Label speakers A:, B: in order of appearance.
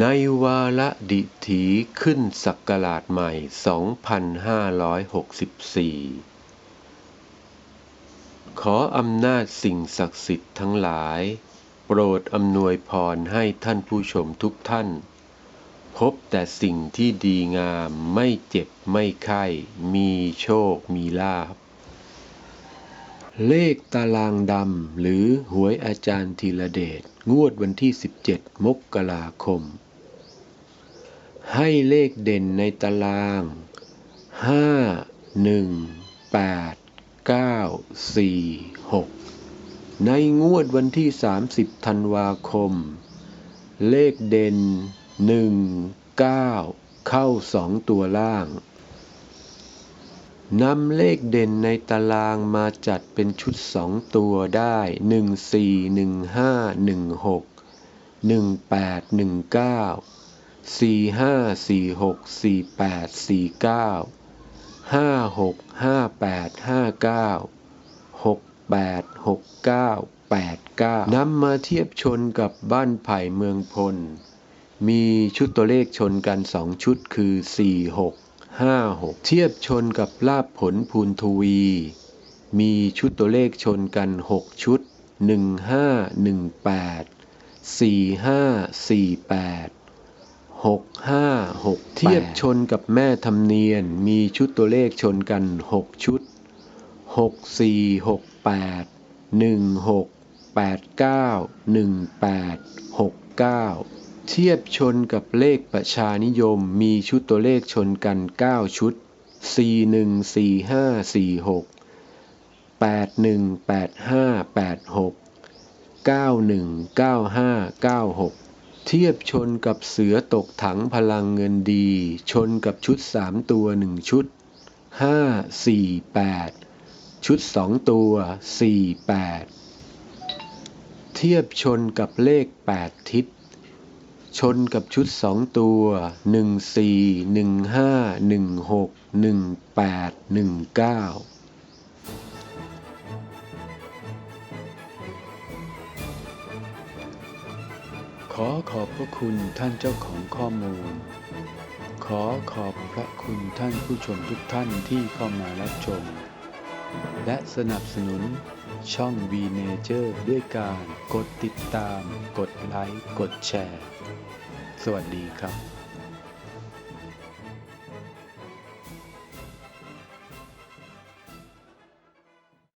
A: ในวาระดิถีขึ้นศักราชใหม่ 2564 ขออำนาจสิ่งศักดิ์สิทธิ์ทั้งหลาย โปรดอำนวยพรให้ท่านผู้ชมทุกท่าน พบแต่สิ่งที่ดีงามไม่เจ็บไม่ไข้ มีโชคมีลาภ เลขตารางดำ หรือหวยอาจารย์ธีระเดช งวดวันที่ 17 มกราคม ให้เลขเด่นในตาราง 5 1 8 9 4 6 ในงวดวันที่ 30 ธันวาคม เลขเด่น 1 9 เข้า 2 ตัวล่าง นำเลขเด่นในตารางมาจัดเป็นชุดสองตัวได้ 1 4 1 5 1 6 1 8 1 9 4 5 4 6 4 8 4 9 5 6 5 8 5 9 6 8 6 9 8 9นำมาเทียบชนกับบ้านไผ่เมืองพล มีชุดตัวเลขชนกันสองชุดคือ 4 6 5 6เทียบชนกับลาบผลพูนทวี มีชุดตัวเลขชนกัน 6 ชุด 1 5 1 8 4 5 4 8 6 5 6 เทียบชนกับแม่ธรรมเนียน มีชุดตัวเลขชนกัน 6 ชุด 6 4 6 8 1 6 8 9 1 8 6 9 เทียบชนกับเลขประชานิยมมีชุดตัวเลขชนกัน 9 ชุด 4 1 4 5 4 6 8 1 8 5 8 6 9 1 9 5 9 6 เทียบชนกับเสือตกถังพลังเงินดี ชนกับชุด 3 ตัว 1 ชุด 5 4 8 ชุด 2 ตัว 4 8 เทียบชนกับเลข 8 ทิศ ชนกับชุด2ตัว1 4 1 5 1 6 1 8 1 9ขอขอบพระคุณท่านเจ้าของข้อมูล ขอขอบพระคุณท่านผู้ชมทุกท่านที่เข้ามารับชม และสนับสนุนช่อง V Nature ด้วยการกดติดตาม กดไลค์ กดแชร์ สวัสดีครับ